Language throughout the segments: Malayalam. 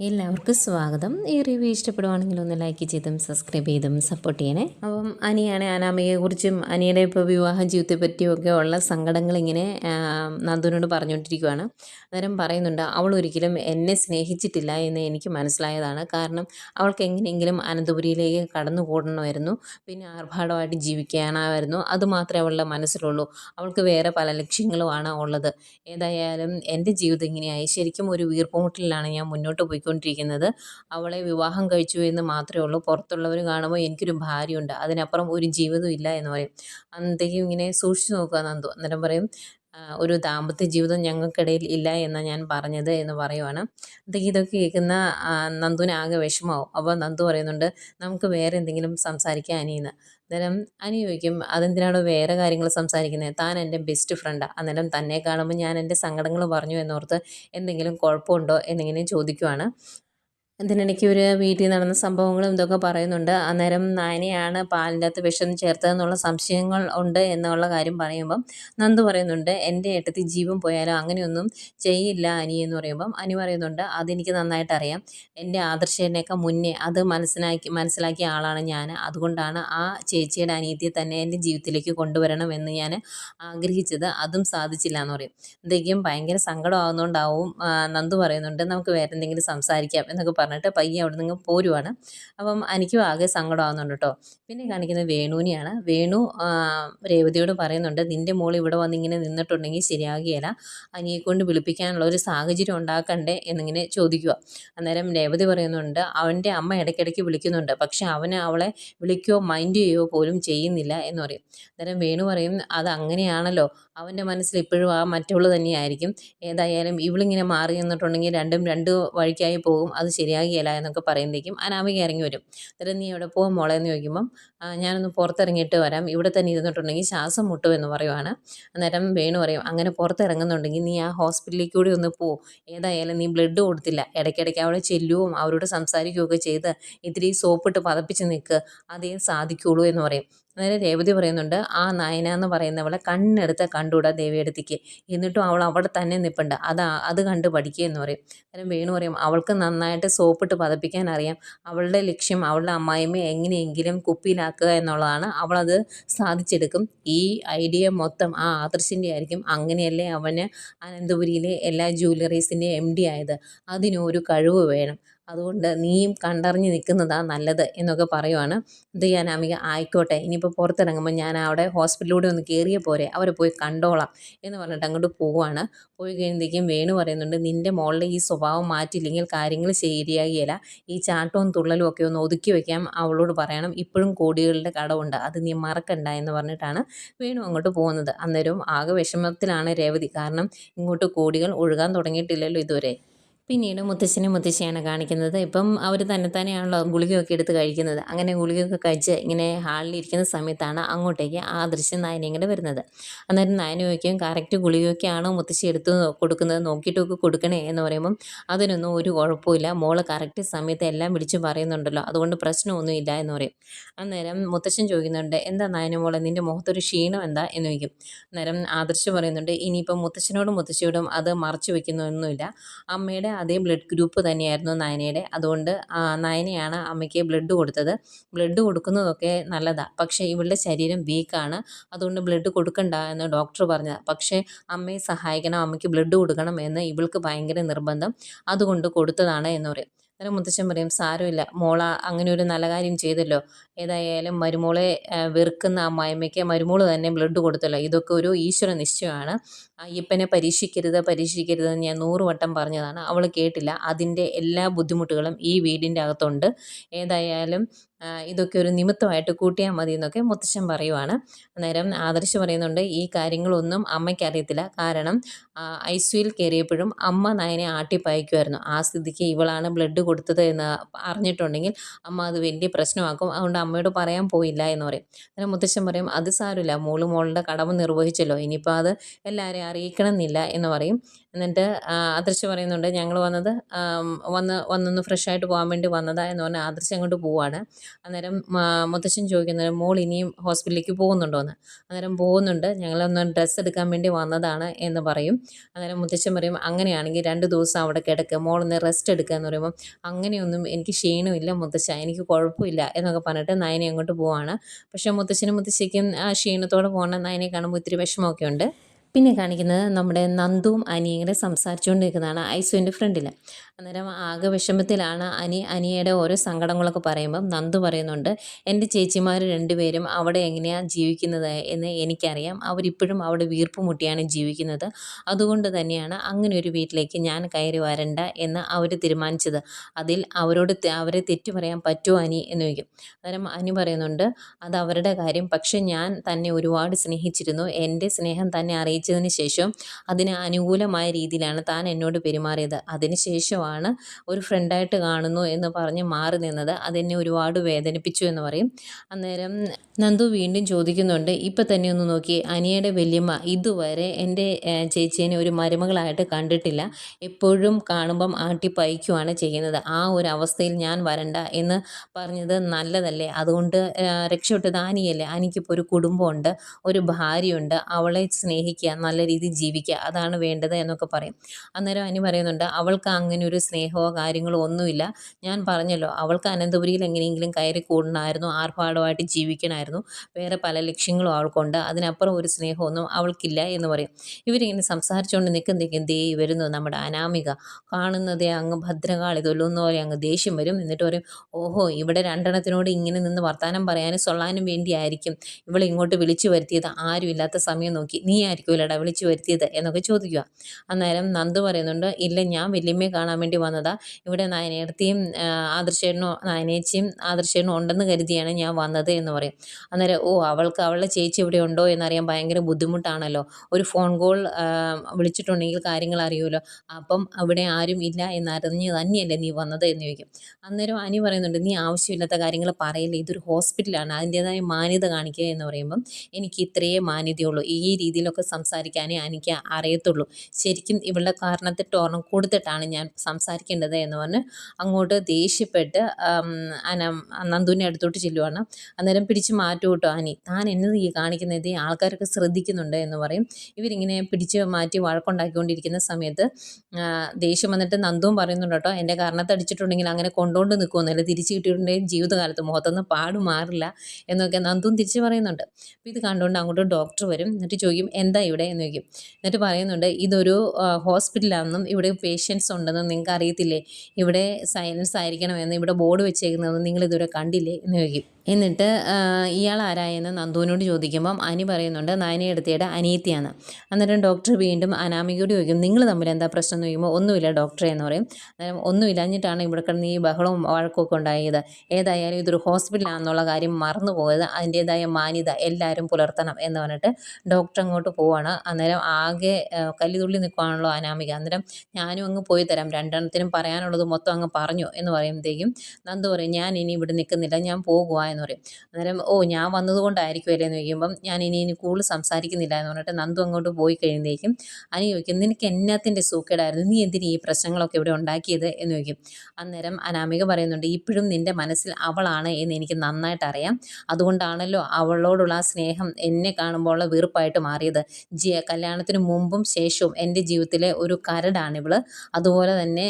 എല്ലാവർക്കും സ്വാഗതം. ഈ റിവ്യൂ ഇഷ്ടപ്പെടുവാണെങ്കിൽ ഒന്ന് ലൈക്ക് ചെയ്തും സബ്സ്ക്രൈബ് ചെയ്തും സപ്പോർട്ട് ചെയ്യണേ. അപ്പം അനിയാണ് അനാമികയെക്കുറിച്ചും അനിയുടെ ഇപ്പോൾ വിവാഹ ജീവിതത്തെ പറ്റിയൊക്കെ ഉള്ള സങ്കടങ്ങൾ ഇങ്ങനെ നന്ദുവിനോട് പറഞ്ഞുകൊണ്ടിരിക്കുകയാണ് അന്നേരം പറയുന്നുണ്ട് അവൾ ഒരിക്കലും എന്നെ സ്നേഹിച്ചിട്ടില്ല എന്ന് എനിക്ക് മനസ്സിലായതാണ്. കാരണം അവൾക്ക് എങ്ങനെയെങ്കിലും അനന്തപുരിയിലേക്ക് കടന്നു കൂടണമായിരുന്നു പിന്നെ ആർഭാടമായിട്ട് ജീവിക്കാനായിരുന്നു. അതുമാത്രമേ അവളുടെ മനസ്സിലുള്ളൂ. അവൾക്ക് വേറെ പല ലക്ഷ്യങ്ങളുമാണ് ഉള്ളത്. ഏതായാലും എന്റെ ജീവിതം ഇങ്ങനെയായി. ശരിക്കും ഒരു വീർപ്പുമുട്ടലിലാണ് ഞാൻ മുന്നോട്ട് പോയിക്കൊണ്ടിരിക്കുന്നത് അവളെ വിവാഹം കഴിച്ചു എന്ന് മാത്രമേ ഉള്ളൂ. പുറത്തുള്ളവർ കാണുമ്പോൾ എനിക്കൊരു ഭാര്യയുണ്ട്. അതിനപ്പുറം ഒരു ജീവിതം ഇല്ല എന്ന് പറയും. അന്നത്തേക്കും ഇങ്ങനെ സൂക്ഷിച്ചു നോക്കുക നന്ദു. അന്നേരം പറയും "ആ, ഒരു ദാമ്പത്യ ജീവിതം ഞങ്ങൾക്കിടയിൽ ഇല്ല എന്ന് ഞാൻ പറഞ്ഞത് എന്ന് പറയുവാണ്. അപ്പോഴത്തേക്ക് ഇതൊക്കെ കേൾക്കുന്ന നന്ദുവിന് ആകെ വിഷമാവും അപ്പോൾ നന്ദു പറയുന്നുണ്ട് നമുക്ക് വേറെ എന്തെങ്കിലും സംസാരിക്കാൻ അനിയെന്ന് അന്നേരം അനി ചോദിക്കും അതെന്തിനാണ് വേറെ കാര്യങ്ങൾ സംസാരിക്കുന്നത് താൻ എന്റെ ബെസ്റ്റ് ഫ്രണ്ടാണ് അന്നേരം തന്നെ കാണുമ്പോൾ ഞാൻ എന്റെ സങ്കടങ്ങൾ പറഞ്ഞു എന്നോർത്ത് എന്തെങ്കിലും കുഴപ്പമുണ്ടോ എന്നിങ്ങനെ ചോദിക്കുവാണ്. ഇതിനിടയ്ക്ക് ഒരു വീട്ടിൽ നടന്ന സംഭവങ്ങളും ഇതൊക്കെ പറയുന്നുണ്ട്. അന്നേരം നായനെയാണ് പാലിന്റെ അകത്ത് വിഷം ചേർത്തതെന്നുള്ള സംശയങ്ങൾ ഉണ്ട് എന്നുള്ള കാര്യം പറയുമ്പം നന്ദു പറയുന്നുണ്ട് എന്റെ ഏട്ടത്തി ജീവൻ പോയാലോ? അങ്ങനെയൊന്നും ചെയ്യില്ല അനി എന്ന് പറയുമ്പം അനി പറയുന്നുണ്ട് അതെനിക്ക് നന്നായിട്ട് അറിയാം. എന്റെ ആദർശേനേക്കാൾ മുന്നേ അത് മനസ്സിലാക്കി മനസ്സിലാക്കിയ ആളാണ് ഞാൻ. അതുകൊണ്ടാണ് ആ ചേച്ചിയുടെ അനിയത്തിയെ തന്നെ എന്റെ ജീവിതത്തിലേക്ക് കൊണ്ടുവരണം എന്ന് ഞാൻ ആഗ്രഹിച്ചത്. അതും സാധിച്ചില്ല എന്ന് പറയും. എന്തെങ്കിലും ഭയങ്കര സങ്കടമാകുന്നുണ്ടാവും നന്ദു പറയുന്നുണ്ട് നമുക്ക് വേറെ എന്തെങ്കിലും സംസാരിക്കാം എന്നൊക്കെ പറഞ്ഞിട്ട് പയ്യെ അവിടെ നിന്ന് പോരുവാണ്. അപ്പം എനിക്കും ആകെ സങ്കടമാകുന്നുണ്ട് കേട്ടോ. പിന്നെ കാണിക്കുന്നത് വേണുവിനെയാണ്. വേണു രേവതിയോട് പറയുന്നുണ്ട് നിന്റെ മോൾ ഇവിടെ വന്നിങ്ങനെ നിന്നിട്ടുണ്ടെങ്കിൽ ശരിയാകുകയില്ല. അനിയെ കൊണ്ട് വിളിപ്പിക്കാനുള്ള ഒരു സാഹചര്യം ഉണ്ടാക്കണ്ടേ എന്നിങ്ങനെ ചോദിക്കുക. അന്നേരം രേവതി പറയുന്നുണ്ട് അവന്റെ അമ്മ ഇടയ്ക്കിടയ്ക്ക് വിളിക്കുന്നുണ്ട്. പക്ഷെ അവന് അവളെ വിളിക്കുകയോ മൈൻഡ് ചെയ്യുകയോ പോലും ചെയ്യുന്നില്ല എന്ന് പറയും. അന്നേരം വേണു പറയും അത് അങ്ങനെയാണല്ലോ. അവന്റെ മനസ്സിൽ ഇപ്പോഴും ആ മറ്റുള്ള തന്നെയായിരിക്കും. ഏതായാലും ഇവളിങ്ങനെ മാറി നിന്നിട്ടുണ്ടെങ്കിൽ രണ്ടും രണ്ട് വഴിക്കായി പോകും. അത് ശരിയാകില്ല എന്നൊക്കെ പറയുമ്പോഴേക്കും അനാമിക ഇറങ്ങി വരും. എന്നിട്ട് നീ എവിടെ പോകും മോളെ എന്ന് ചോദിക്കുമ്പം "ആ, ഞാനൊന്ന് പുറത്തിറങ്ങിയിട്ട് വരാം. ഇവിടെ തന്നെ ഇരുന്നിട്ടുണ്ടെങ്കിൽ ശ്വാസം മുട്ടും എന്ന് പറയുവാണ്. അന്നേരം വേണു പറയും അങ്ങനെ പുറത്തിറങ്ങുന്നുണ്ടെങ്കിൽ നീ ആ ഹോസ്പിറ്റലിലേക്ക് കൂടി ഒന്ന് പോ. ഏതായാലും നീ ബ്ലഡ് കൊടുത്തില്ല. ഇടയ്ക്കിടയ്ക്ക് അവിടെ ചെല്ലുകയും അവരോട് സംസാരിക്കുകയൊക്കെ ചെയ്ത് ഇത്തിരി സോപ്പിട്ട് പതപ്പിച്ച് നിൽക്ക്. അതേ സാധിക്കുള്ളൂ എന്ന് പറയും. അന്നേരം രേവതി പറയുന്നുണ്ട് ആ നയന എന്ന് പറയുന്നവളെ കണ്ണെടുത്ത് കണ്ടുകൂടാ ദേവിയെടുത്തേക്ക് എന്നിട്ടും അവൾ അവിടെ തന്നെ നിൽപ്പുണ്ട് അത് അത് കണ്ട് പഠിക്കുക എന്ന് പറയും. അന്നേരം വേണു പറയും അവൾക്ക് നന്നായിട്ട് സോപ്പിട്ട് പതപ്പിക്കാൻ അറിയാം. അവളുടെ ലക്ഷ്യം അവളുടെ അമ്മായിമ്മയെ എങ്ങനെയെങ്കിലും കുപ്പിയിലാക്കുക എന്നുള്ളതാണ്. അവളത് സാധിച്ചെടുക്കും. ഈ ഐഡിയ മൊത്തം ആ ആദർശിന്റെ ആയിരിക്കും. അങ്ങനെയല്ലേ അവന് അനന്തപുരിയിലെ എല്ലാ ജ്വല്ലറീസിന്റെ എം ഡി ആയത്. അതിനൊരു കഴിവ് വേണം. അതുകൊണ്ട് നീയും കണ്ടറിഞ്ഞ് നിൽക്കുന്നതാ നല്ലത് എന്നൊക്കെ പറയുവാണ്. എന്ത് ചെയ്യാൻ അമിക ആയിക്കോട്ടെ. ഇനിയിപ്പോൾ പുറത്തിറങ്ങുമ്പോൾ ഞാൻ അവിടെ ഹോസ്പിറ്റലിലൂടെ ഒന്ന് കയറിയ പോരെ. അവരെ പോയി കണ്ടോളാം എന്ന് പറഞ്ഞിട്ട് അങ്ങോട്ട് പോവുകയാണ് പോയി കഴിയുമ്പോഴേക്കും വേണു പറയുന്നുണ്ട് നിന്റെ മോളുടെ ഈ സ്വഭാവം മാറ്റിയില്ലെങ്കിൽ കാര്യങ്ങൾ ശരിയാകിയല്ല ഈ ചാട്ടവും തുള്ളലും ഒക്കെ ഒന്ന് ഒതുക്കി വയ്ക്കാൻ അവളോട് പറയണം. ഇപ്പോഴും കോടികളുടെ കടമുണ്ട് അത് നീ മറക്കണ്ട എന്ന് പറഞ്ഞിട്ടാണ് വേണു അങ്ങോട്ട് പോകുന്നത്. അന്നേരവും ആകെ വിഷമത്തിലാണ് രേവതി. കാരണം ഇങ്ങോട്ട് കോടികൾ ഒഴുകാൻ തുടങ്ങിയിട്ടില്ലല്ലോ ഇതുവരെ. പിന്നീട് മുത്തശ്ശനും മുത്തശ്ശിയാണ് കാണിക്കുന്നത്. ഇപ്പം അവർ തന്നെ തന്നെയാണല്ലോ ഗുളികയൊക്കെ എടുത്ത് കഴിക്കുന്നത്. അങ്ങനെ ഗുളികയൊക്കെ കഴിച്ച് ഇങ്ങനെ ഹാളിൽ ഇരിക്കുന്ന സമയത്താണ് അങ്ങോട്ടേക്ക് ആ ദൃശ്യം നായനയും കൂടെ വരുന്നത്. അന്നേരം നായന ചോദിക്കും കറക്റ്റ് ഗുളികയൊക്കെയാണോ മുത്തശ്ശി എടുത്ത് കൊടുക്കുന്നത്? നോക്കിയിട്ടൊക്കെ കൊടുക്കണേ? എന്ന് പറയുമ്പം അതിനൊന്നും ഒരു കുഴപ്പമില്ല മോൾ കറക്റ്റ് സമയത്ത് എല്ലാം വിളിച്ചു പറയുന്നുണ്ടല്ലോ. അതുകൊണ്ട് പ്രശ്നമൊന്നുമില്ല. എന്ന് പറയും. അന്നേരം മുത്തശ്ശൻ ചോദിക്കുന്നുണ്ട് എന്താ നായന മോളെ നിന്റെ മുഖത്തൊരു ക്ഷീണം എന്താ? എന്ന് ചോദിക്കും. അന്നേരം ആദർശ് പറയുന്നുണ്ട് ഇനിയിപ്പം മുത്തശ്ശനോടും മുത്തശ്ശിയോടും അത് മറച്ചു വെക്കുന്നൊന്നുമില്ല. അമ്മയുടെ അതേ ബ്ലഡ് ഗ്രൂപ്പ് തന്നെയായിരുന്നു നയനയുടെ. അതുകൊണ്ട് നയനയാണ് അമ്മയ്ക്ക് ബ്ലഡ് കൊടുത്തത്. ബ്ലഡ് കൊടുക്കുന്നതൊക്കെ നല്ലതാണ് പക്ഷേ ഇവളുടെ ശരീരം വീക്കാണ്. അതുകൊണ്ട് ബ്ലഡ് കൊടുക്കണ്ട എന്ന് ഡോക്ടർ പറഞ്ഞത്. പക്ഷേ അമ്മയെ സഹായിക്കണം അമ്മയ്ക്ക് ബ്ലഡ് കൊടുക്കണം എന്ന് ഇവൾക്ക് ഭയങ്കര നിർബന്ധം. അതുകൊണ്ട് കൊടുത്തതാണ് എന്ന് പറയും. അന്നേരം മുത്തശ്ശൻ പറയും സാരമില്ല മോള അങ്ങനെ ഒരു നല്ല കാര്യം ചെയ്തല്ലോ. ഏതായാലും മരുമോളെ വെറുക്കുന്ന ആ, മായ്മയ്ക്ക് മരുമോൾ തന്നെ ബ്ലഡ് കൊടുത്തല്ലോ. ഇതൊക്കെ ഒരു ഈശ്വര നിശ്ചയമാണ്. അയ്യപ്പനെ പരീക്ഷിക്കരുത് പരീക്ഷിക്കരുത് എന്ന് ഞാൻ നൂറ് വട്ടം പറഞ്ഞതാണ്. അവൾ കേട്ടില്ല. അതിന്റെ എല്ലാ ബുദ്ധിമുട്ടുകളും ഈ വീടിന്റെ അകത്തുണ്ട്. ഏതായാലും ഇതൊക്കെ ഒരു നിമിത്തമായിട്ട് കൂട്ടിയാൽ മതി എന്നൊക്കെ മുത്തശ്ശൻ പറയുവാണ്. അന്നേരം ആദർശ് പറയുന്നുണ്ട് ഈ കാര്യങ്ങളൊന്നും അമ്മയ്ക്ക് അറിയത്തില്ല കാരണം ഐ സിയിൽ കയറിയപ്പോഴും അമ്മ നയനെ ആട്ടിപ്പായിക്കുമായിരുന്നു ആ സ്ഥിതിക്ക് ഇവളാണ് ബ്ലഡ് കൊടുത്തത് എന്ന് അറിഞ്ഞിട്ടുണ്ടെങ്കിൽ അമ്മ അത് വലിയ പ്രശ്നമാക്കും. അതുകൊണ്ട് അമ്മയോട് പറയാൻ പോയില്ല എന്ന് പറയും. അന്നേരം മുത്തശ്ശൻ പറയും അത് സാരമില്ല. മോൾ മോളുടെ കടമ നിർവഹിച്ചല്ലോ. ഇനിയിപ്പോൾ അത് എല്ലാവരെയും അറിയിക്കണം എന്നില്ല എന്ന് പറയും. എന്നിട്ട് ആദർശ് പറയുന്നുണ്ട് ഞങ്ങൾ വന്നത് വന്ന് വന്നൊന്ന് ഫ്രഷായിട്ട് പോകാൻ വേണ്ടി വന്നതാ എന്ന് പറഞ്ഞാൽ ആദർശ് അങ്ങോട്ട് പോവാണ്. അന്നേരം മുത്തശ്ശൻ ചോദിക്കുന്നത് മോൾ ഇനിയും ഹോസ്പിറ്റലിലേക്ക് പോകുന്നുണ്ടോ എന്ന് അന്നേരം പോകുന്നുണ്ട്. ഞങ്ങളൊന്ന് ഡ്രസ്സ് എടുക്കാൻ വേണ്ടി വന്നതാണ് എന്ന് പറയും. അന്നേരം മുത്തശ്ശൻ പറയും അങ്ങനെയാണെങ്കിൽ രണ്ട് ദിവസം അവിടെ കിടക്കുക മോളൊന്ന് റെസ്റ്റ് എടുക്കുക എന്ന് പറയുമ്പോൾ അങ്ങനെയൊന്നും എനിക്ക് ക്ഷീണമില്ല മുത്തശ്ശ. എനിക്ക് കുഴപ്പമില്ല എന്നൊക്കെ പറഞ്ഞിട്ട് നയനെ അങ്ങോട്ട് പോവാണ്. പക്ഷേ മുത്തശ്ശനും മുത്തശ്ശിക്കും ആ ക്ഷീണത്തോടെ പോകണം നയനെ കാണുമ്പോൾ ഇത്തിരി വിഷമമൊക്കെ ഉണ്ട്. പിന്നെ കാണിക്കുന്നത് നമ്മുടെ നന്ദുവും അനിയും കൂടെ സംസാരിച്ചുകൊണ്ടിരിക്കുന്നതാണ് ഐസുവിന്റെ ഫ്രണ്ടിൽ അന്നേരം ആകെ വിഷമത്തിലാണ് അനി അനിയുടെ ഓരോ സങ്കടങ്ങളൊക്കെ പറയുമ്പം നന്ദു പറയുന്നുണ്ട് എന്റെ ചേച്ചിമാർ രണ്ടുപേരും അവിടെ എങ്ങനെയാണ് ജീവിക്കുന്നത് എന്ന് എനിക്കറിയാം. അവരിപ്പോഴും അവിടെ വീർപ്പ് മുട്ടിയാണ് ജീവിക്കുന്നത്. അതുകൊണ്ട് തന്നെയാണ് അങ്ങനെ ഒരു വീട്ടിലേക്ക് ഞാൻ കയറി വരണ്ട എന്ന് അവർ തീരുമാനിച്ചത്. അതിൽ അവരോട് അവരെ തെറ്റു പറയാൻ പറ്റുമോ അനി എന്ന് ചോദിക്കും. അന്നേരം അനി പറയുന്നുണ്ട് അത് അവരുടെ കാര്യം. പക്ഷെ ഞാൻ തന്നെ ഒരുപാട് സ്നേഹിച്ചിരുന്നു. എന്റെ സ്നേഹം തന്നെ അറിയിച്ചതിന് ശേഷം അതിന് അനുകൂലമായ രീതിയിലാണ് താൻ എന്നോട് പെരുമാറിയത്. അതിന് ശേഷമാണ് ഒരു ഫ്രണ്ടായിട്ട് കാണുന്നു എന്ന് പറഞ്ഞ് മാറി നിന്നത്. അതെന്നെ ഒരുപാട് വേദനിപ്പിച്ചു എന്ന് പറയും. അന്നേരം നന്ദു വീണ്ടും ചോദിക്കുന്നുണ്ട് ഇപ്പം തന്നെ ഒന്ന് നോക്കി അനിയയുടെ വല്യമ്മ ഇതുവരെ എന്റെ ചേച്ചീനെ ഒരു മരുമകളായിട്ട് കണ്ടിട്ടില്ല. എപ്പോഴും കാണുമ്പം ആട്ടിപ്പയക്കുവാണ് ചെയ്യുന്നത്. ആ ഒരു അവസ്ഥയിൽ ഞാൻ വരണ്ട എന്ന് പറഞ്ഞത് നല്ലതല്ലേ? അതുകൊണ്ട് രക്ഷപ്പെട്ടത് അനിയല്ലേ? അനിക്കിപ്പോൾ ഒരു കുടുംബമുണ്ട് ഒരു ഭാര്യയുണ്ട്. അവളെ സ്നേഹിക്കുക നല്ല രീതിയിൽ ജീവിക്കുക അതാണ് വേണ്ടത് എന്നൊക്കെ പറയും. അന്നേരം അനി പറയുന്നുണ്ട് അവൾക്ക് അങ്ങനെ ഒരു സ്നേഹമോ കാര്യങ്ങളോ ഒന്നുമില്ല. ഞാൻ പറഞ്ഞല്ലോ അവൾക്ക് അനന്തപുരിയിൽ എങ്ങനെയെങ്കിലും കയറി കൂടണമായിരുന്നു ആർഭാടമായിട്ട് ജീവിക്കണമായിരുന്നു. വേറെ പല ലക്ഷ്യങ്ങളും അവൾക്കുണ്ട്. അതിനപ്പുറം ഒരു സ്നേഹമൊന്നും അവൾക്കില്ല എന്ന് പറയും. ഇവരിങ്ങനെ സംസാരിച്ചുകൊണ്ട് നിൽക്കുന്നതേക്കും ദേ വരുന്നു നമ്മുടെ അനാമിക. കാണുന്നതേ അങ്ങ് ഭദ്രകാളി തൊല്ലുന്ന പോലെ അങ്ങ് ദേഷ്യം വരും. എന്നിട്ട് പറയും ഓഹോ ഇവിടെ രണ്ടെണ്ണത്തിനോട് ഇങ്ങനെ നിന്ന് വർത്തമാനം പറയാനും സൊള്ളാനും വേണ്ടിയായിരിക്കും. ഇവളെ ഇങ്ങോട്ട് വിളിച്ചു വരുത്തിയത് ആരുമില്ലാത്ത സമയം നോക്കി. നീ ആയിരിക്കുമല്ലടാ വിളിച്ചു വരുത്തിയത് എന്നൊക്കെ ചോദിക്കുക. അന്നേരം നന്ദു പറയുന്നുണ്ട് ഇല്ല ഞാൻ വല്യമ്മയെ കാണാൻ വേണ്ടി വന്നതാ. ഇവിടെ നായനേടത്തെയും ആദർശേട്ടനോ നയനേച്ചിയും ആദർശേട്ടനും ഉണ്ടെന്ന് കരുതിയാണ് ഞാൻ വന്നത് എന്ന് പറയും. അന്നേരം ഓ അവൾക്ക് അവളുടെ ചേച്ചി ഇവിടെ ഉണ്ടോ എന്നറിയാൻ ഭയങ്കര ബുദ്ധിമുട്ടാണല്ലോ. ഒരു ഫോൺ കോൾ വിളിച്ചിട്ടുണ്ടെങ്കിൽ കാര്യങ്ങൾ അറിയുമല്ലോ അപ്പം അവിടെ ആരും ഇല്ല എന്നറിഞ്ഞ് തന്നെയല്ലേ നീ വന്നത് എന്ന് ചോദിക്കും. അന്നേരം അനി പറയുന്നുണ്ട് നീ ആവശ്യമില്ലാത്ത കാര്യങ്ങൾ പറയില്ല. ഇതൊരു ഹോസ്പിറ്റലാണ്. അതിന്റേതായ മാന്യത കാണിക്കുക എന്ന് പറയുമ്പം എനിക്ക് ഇത്രയേ മാന്യതയുള്ളൂ. ഈ രീതിയിലൊക്കെ സംസാരിക്കാനേ എനിക്ക് അറിയത്തുള്ളൂ. ശരിക്കും ഇവളുടെ കാരണത്തിൽ ടോർണം കൊടുത്തിട്ടാണ് ഞാൻ സംസാരിക്കേണ്ടത് എന്ന് പറഞ്ഞ് അങ്ങോട്ട് ദേഷ്യപ്പെട്ട് നന്ദുവിനെ അടുത്തോട്ട് ചെല്ലുവാണ്. അന്നേരം പിടിച്ച് മാറ്റു കേട്ടോ അനി താൻ എന്നത് ഈ കാണിക്കുന്നത് ഈ ആൾക്കാരൊക്കെ ശ്രദ്ധിക്കുന്നുണ്ട് എന്ന് പറയും. ഇവരിങ്ങനെ പിടിച്ച് മാറ്റി വഴക്കുണ്ടാക്കിക്കൊണ്ടിരിക്കുന്ന സമയത്ത് ദേഷ്യം വന്നിട്ട് നന്ദുവും പറയുന്നുണ്ട് കേട്ടോ എന്റെ കാരണത്തടിച്ചിട്ടുണ്ടെങ്കിൽ അങ്ങനെ കൊണ്ടുകൊണ്ട് നിൽക്കുമെന്നല്ല തിരിച്ച് കിട്ടിയിട്ടുണ്ടെങ്കിൽ ജീവിതകാലത്ത് മുഖത്തൊന്നും പാട് മാറില്ല എന്നൊക്കെ നന്ദുവും തിരിച്ച് പറയുന്നുണ്ട്. അപ്പോൾ ഇത് കണ്ടുകൊണ്ട് അങ്ങോട്ട് ഡോക്ടർ വരും. എന്നിട്ട് ചോദിക്കും എന്താ ഇവിടെ? എന്ന് ചോദിക്കും. എന്നിട്ട് പറയുന്നുണ്ട് ഇതൊരു ഹോസ്പിറ്റലാണെന്നും ഇവിടെ പേഷ്യൻസ് ഉണ്ടെന്നും നിങ്ങൾക്ക് അറിയത്തില്ലേ ഇവിടെ സൈലൻസ് ആയിരിക്കണമെന്ന് ഇവിടെ ബോർഡ് വെച്ചേക്കുന്നതെന്നും നിങ്ങൾ ഇതുവരെ കണ്ടില്ലേ? എന്ന് ചോദിക്കും. എന്നിട്ട് ഇയാൾ ആരായെന്ന് നന്ദുവിനോട് ചോദിക്കുമ്പം അനി പറയുന്നുണ്ട് നയനയെടുത്തിയുടെ അനിയത്തിയാണ് അന്നേരം ഡോക്ടർ വീണ്ടും അനാമികയോട് ചോദിക്കും നിങ്ങൾ തമ്മിൽ എന്താ പ്രശ്നം? എന്ന് ചോദിക്കുമ്പോൾ ഒന്നുമില്ല ഡോക്ടറെ എന്ന് പറയും. അന്നേരം ഒന്നുമില്ലാഞ്ഞിട്ടാണ് ഇവിടെ കിടന്ന് ഈ ബഹളവും വഴക്കൊക്കെ ഉണ്ടായത്. ഏതായാലും ഇതൊരു ഹോസ്പിറ്റലാണെന്നുള്ള കാര്യം മറന്നു പോയത്. അതിന്റേതായ മാന്യത എല്ലാവരും പുലർത്തണം എന്ന് പറഞ്ഞിട്ട് ഡോക്ടർ അങ്ങോട്ട് പോവാണ്. അന്നേരം ആകെ കല്ലുതുള്ളി നിൽക്കുവാണല്ലോ അനാമിക. അന്നേരം ഞാനും അങ്ങ് പോയി തരാം. രണ്ടെണ്ണത്തിനും പറയാനുള്ളത് മൊത്തം അങ്ങ് പറഞ്ഞു എന്ന് പറയുമ്പോഴത്തേക്കും നന്ദു പറയും ഞാൻ ഇനി ഇവിടെ നിൽക്കുന്നില്ല. ഞാൻ പോകുക എന്ന് പറയും. അന്നേരം ഓ ഞാൻ വന്നതുകൊണ്ടായിരിക്കുമല്ലേ എന്ന് ചോദിക്കുമ്പം ഞാൻ ഇനി ഇനി കൂടുതൽ സംസാരിക്കുന്നില്ല എന്ന് പറഞ്ഞിട്ട് നന്ദു അങ്ങോട്ട് പോയി കഴിയുമ്പോഴേക്കും അനി ചോദിക്കും നിനക്ക് എന്നാത്തിന്റെ സൂക്കേടായിരുന്നു? നീ എന്തിനു ഈ പ്രശ്നങ്ങളൊക്കെ ഇവിടെ ഉണ്ടാക്കിയത്? എന്ന് ചോദിക്കും. അന്നേരം അനാമിക പറയുന്നുണ്ട് ഇപ്പോഴും നിന്റെ മനസ്സിൽ അവളാണ് എന്ന് എനിക്ക് നന്നായിട്ട് അറിയാം. അതുകൊണ്ടാണല്ലോ അവളോടുള്ള ആ സ്നേഹം എന്നെ കാണുമ്പോൾ ഉള്ള വെറുപ്പായിട്ട് മാറിയത്. ജി കല്യാണത്തിന് മുമ്പും ശേഷവും എന്റെ ജീവിതത്തിലെ ഒരു കരടാണ് ഇവൾ അതുപോലെ തന്നെ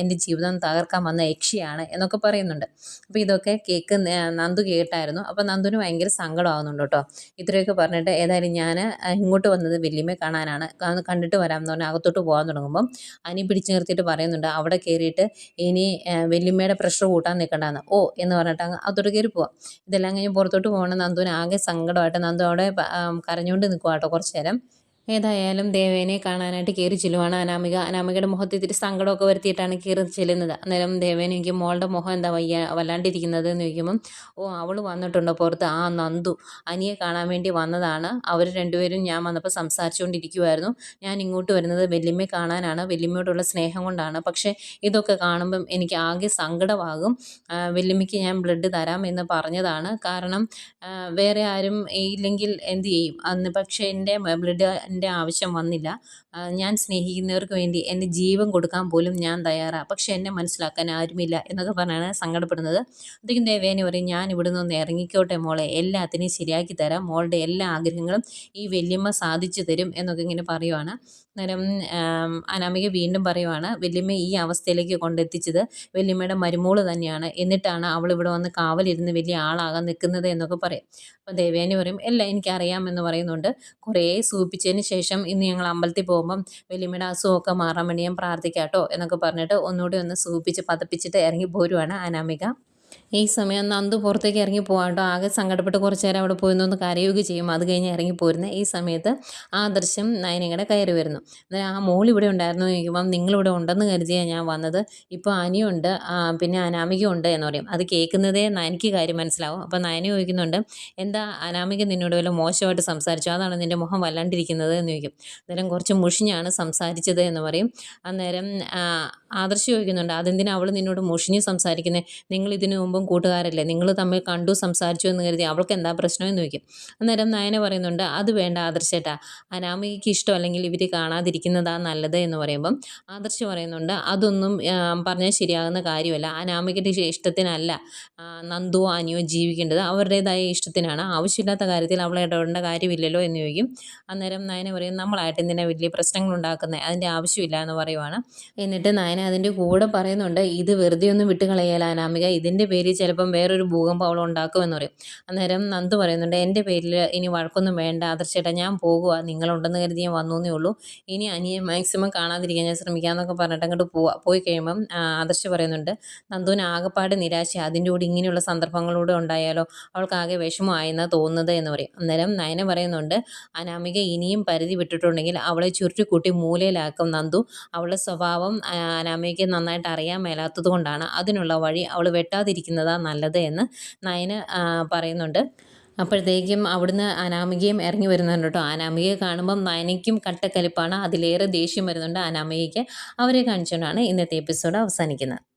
എന്റെ ജീവിതം തകർക്കാൻ വന്ന യക്ഷിയാണ് എന്നൊക്കെ പറയുന്നുണ്ട്. അപ്പോൾ ഇതൊക്കെ കേക്ക് നന്ദു നന്ദു കേട്ടായിരുന്നു. അപ്പോൾ നന്ദുന് ഭയങ്കര സങ്കടമാകുന്നുണ്ട് കേട്ടോ. ഇത്രയൊക്കെ പറഞ്ഞിട്ട് ഏതായാലും ഞാൻ ഇങ്ങോട്ട് വന്നത് വല്യമ്മയെ കാണാനാണ്. കണ്ടിട്ട് വരാമെന്ന് പറഞ്ഞാൽ അകത്തോട്ട് പോകാൻ തുടങ്ങുമ്പം അനി പിടിച്ചു നിർത്തിയിട്ട് പറയുന്നുണ്ട് അവിടെ കയറിയിട്ട് ഇനി വല്യമ്മയുടെ പ്രഷർ കൂട്ടാൻ നിൽക്കണ്ടെന്ന് ഓ എന്ന് പറഞ്ഞിട്ട് അങ്ങ് അകത്തോട്ട് കയറി പോവാം. ഇതെല്ലാം കഴിഞ്ഞ് പുറത്തോട്ട് പോകണം നന്ദുവിന് ആകെ സങ്കടമായിട്ട് നന്ദു അവിടെ കരഞ്ഞുകൊണ്ട് നിൽക്കുക കേട്ടോ കുറച്ച് നേരം. ഏതായാലും ദേവേനെ കാണാനായിട്ട് കയറി ചെല്ലുവാണ് അനാമിക. അനാമികയുടെ മുഖത്ത് ഇത്തിരി സങ്കടമൊക്കെ വരുത്തിയിട്ടാണ് കയറി ചെല്ലുന്നത്. അന്നേരം ദേവേനെ എനിക്ക് മോളുടെ മുഖം എന്താ വയ്യ വല്ലാണ്ടിരിക്കുന്നത് എന്ന് ചോദിക്കുമ്പം ഓ അവൾ വന്നിട്ടുണ്ടോ പുറത്ത്? ആ നന്ദു. അനിയെ കാണാൻ വേണ്ടി വന്നതാണ്. അവർ രണ്ടുപേരും ഞാൻ വന്നപ്പോൾ സംസാരിച്ചുകൊണ്ടിരിക്കുമായിരുന്നു ഞാൻ ഇങ്ങോട്ട് വരുന്നത് വല്യമ്മയെ കാണാനാണ്. വല്യമ്മയോടുള്ള സ്നേഹം കൊണ്ടാണ്. പക്ഷേ ഇതൊക്കെ കാണുമ്പം എനിക്ക് ആകെ സങ്കടമാകും. വല്യമ്മയ്ക്ക് ഞാൻ ബ്ലഡ് തരാം എന്ന് പറഞ്ഞതാണ്. കാരണം വേറെ ആരും ഇല്ലെങ്കിൽ എന്ത് ചെയ്യും? അന്ന് പക്ഷേ എന്റെ ബ്ലഡ് എന്റെ ആവശ്യം വന്നില്ല. ഞാൻ സ്നേഹിക്കുന്നവർക്ക് വേണ്ടി എന്റെ ജീവൻ കൊടുക്കാൻ പോലും ഞാൻ തയ്യാറാണ് പക്ഷേ എന്നെ മനസ്സിലാക്കാൻ ആരുമില്ല എന്നൊക്കെ പറഞ്ഞാണ് സങ്കടപ്പെടുന്നത്. അപ്പോഴത്തേക്കും ദേവേനെ പറയും ഞാൻ ഇവിടുന്ന് ഒന്ന് ഇറങ്ങിക്കോട്ടെ മോളെ. എല്ലാത്തിനെയും ശരിയാക്കി തരാം. മോളുടെ എല്ലാ ആഗ്രഹങ്ങളും ഈ വല്യമ്മ സാധിച്ചു തരും എന്നൊക്കെ ഇങ്ങനെ പറയുവാണ്. അന്നേരം അനാമിക വീണ്ടും പറയുവാണ് വല്യമ്മ ഈ അവസ്ഥയിലേക്ക് കൊണ്ടെത്തിച്ചത് വല്യമ്മയുടെ മരുമോൾ തന്നെയാണ്. എന്നിട്ടാണ് അവൾ ഇവിടെ വന്ന് കാവലിരുന്ന് വലിയ ആളാകാൻ നിൽക്കുന്നത് എന്നൊക്കെ പറയും. അപ്പോൾ ദേവേനെ പറയും എല്ലാം എനിക്കറിയാമെന്ന് പറയുന്നുണ്ട്. കുറേ സൂപ്പിച്ചതിന് ശേഷം ഇന്ന് ഞങ്ങൾ അമ്പലത്തിൽ പോകുമ്പം വലിയമ്മയുടെ അസുഖമൊക്കെ മാറാൻ വേണ്ടി ഞാൻ പ്രാർത്ഥിക്കാം കേട്ടോ എന്നൊക്കെ പറഞ്ഞിട്ട് ഒന്നുകൂടി ഒന്ന് സൂപ്പിച്ച് പതപ്പിച്ചിട്ട് ഇറങ്ങി പോരുവാണ് അനാമിക. ഈ സമയം നന്ദു പുറത്തേക്ക് ഇറങ്ങി പോകാം കേട്ടോ. ആകെ സങ്കടപ്പെട്ട് കുറച്ച് നേരം അവിടെ പോയി നിന്ന് കരയുകയും ചെയ്യും. അത് കഴിഞ്ഞ് ഇറങ്ങി പോരുന്ന ഈ സമയത്ത് ആദർശം നയനങ്ങടെ കയറി വരുന്നു. അന്നേരം ആ മോൾ ഇവിടെ ഉണ്ടായിരുന്നു ചോദിക്കുമ്പം നിങ്ങളിവിടെ ഉണ്ടെന്ന് കരുതിയാണ് ഞാൻ വന്നത്. ഇപ്പോൾ അനിയുണ്ട് ആ, പിന്നെ അനാമികയുണ്ട് എന്ന് പറയും. അത് കേൾക്കുന്നതേ നയനിക്ക് കാര്യം മനസ്സിലാവും. അപ്പോൾ നയന ചോദിക്കുന്നുണ്ട് എന്താ അനാമിക നിന്നോട് വല്ല മോശമായിട്ട് സംസാരിച്ചു? അതാണ് നിന്റെ മുഖം വല്ലാണ്ടിരിക്കുന്നത് എന്ന് ചോദിക്കും. അന്നേരം കുറച്ച് മുഷിഞ്ഞാണ് സംസാരിച്ചത് എന്ന് പറയും. അന്നേരം ആദർശം ചോദിക്കുന്നുണ്ട് അതെന്തിനാണ് അവൾ നിന്നോട് മുഷിഞ്ഞ് സംസാരിക്കുന്നത് നിങ്ങൾ മുമ്പും കൂട്ടുകാരല്ലേ? നിങ്ങൾ തമ്മിൽ കണ്ടു സംസാരിച്ചു എന്ന് കരുതി അവൾക്ക് എന്താ പ്രശ്നം എന്ന് ചോദിക്കും. അന്നേരം നയന പറയുന്നുണ്ട് അത് വേണ്ട ആദർശേട്ടാ. അനാമികയ്ക്ക് ഇഷ്ടം അല്ലെങ്കിൽ ഇവർ കാണാതിരിക്കുന്നതാ നല്ലത് എന്ന് പറയുമ്പം ആദർശ് പറയുന്നുണ്ട് അതൊന്നും പറഞ്ഞാൽ ശരിയാകുന്ന കാര്യമല്ല. അനാമികയുടെ ഇഷ- ഇഷ്ടത്തിനല്ല നന്ദുവോ അനിയോ ജീവിക്കേണ്ടത് അവരുടേതായ ഇഷ്ടത്തിനാണ്. ആവശ്യമില്ലാത്ത കാര്യത്തിൽ അവളെ ഇടപെടേണ്ട കാര്യമില്ലല്ലോ എന്ന് ചോദിക്കും. അന്നേരം നയന പറയും നമ്മളായിട്ട് എന്തിനാ വലിയ പ്രശ്നങ്ങൾ ഉണ്ടാക്കുന്നത് അതിന്റെ ആവശ്യമില്ല എന്ന് പറയുവാണ്. എന്നിട്ട് നയന അതിന്റെ കൂടെ പറയുന്നുണ്ട് ഇത് വെറുതെ ഒന്നും വിട്ട് കളയല അനാമിക? ഇതിന്റെ പേരിൽ ചിലപ്പം വേറൊരു ഭൂകമ്പം അവൾ ഉണ്ടാക്കുമെന്ന് പറയും. അന്നേരം നന്ദു പറയുന്നുണ്ട് എന്റെ പേരിൽ ഇനി വഴക്കൊന്നും വേണ്ട. ആദർശേട്ടാ ഞാൻ പോകുക നിങ്ങളുണ്ടെന്ന് കരുതി ഞാൻ വന്നു ഉള്ളൂ. ഇനി അനിയെ മാക്സിമം കാണാതിരിക്കാൻ ഞാൻ ശ്രമിക്കാമെന്നൊക്കെ പറഞ്ഞിട്ട് അങ്ങോട്ട് പോവാ. പോയി കഴിയുമ്പം ആദർശ് പറയുന്നുണ്ട് നന്ദുവിന് ആകെപ്പാട് നിരാശ. അതിന്റെ കൂടെ ഇങ്ങനെയുള്ള സന്ദർഭങ്ങളൂടെ ഉണ്ടായാലോ അവൾക്കാകെ വിഷമമായെന്ന് തോന്നുന്നത് എന്ന് പറയും. അന്നേരം നയന പറയുന്നുണ്ട് അനാമിക ഇനിയും പരിധി വിട്ടിട്ടുണ്ടെങ്കിൽ അവളെ ചുരുട്ടിക്കൂട്ടി മൂലയിലാക്കും നന്ദു. അവളുടെ സ്വഭാവം അനാമികയ്ക്ക് നന്നായിട്ട് അറിയാൻ മേലാത്തത് കൊണ്ടാണ്. അതിനുള്ള വഴി അവൾ വെട്ടാതിരിക്കുന്നതാ നല്ലത് എന്ന് നയന് പറയുന്നുണ്ട്. അപ്പോഴത്തേക്കും അവിടുന്ന് അനാമികയും ഇറങ്ങി വരുന്നുണ്ട് കേട്ടോ. അനാമികയെ കാണുമ്പം നയനയ്ക്കും കട്ടക്കലിപ്പാണ്. അതിലേറെ ദേഷ്യം വരുന്നുണ്ട് അനാമികയ്ക്ക്. അവരെ കാണിച്ചുകൊണ്ടാണ് ഇന്നത്തെ എപ്പിസോഡ് അവസാനിക്കുന്നത്.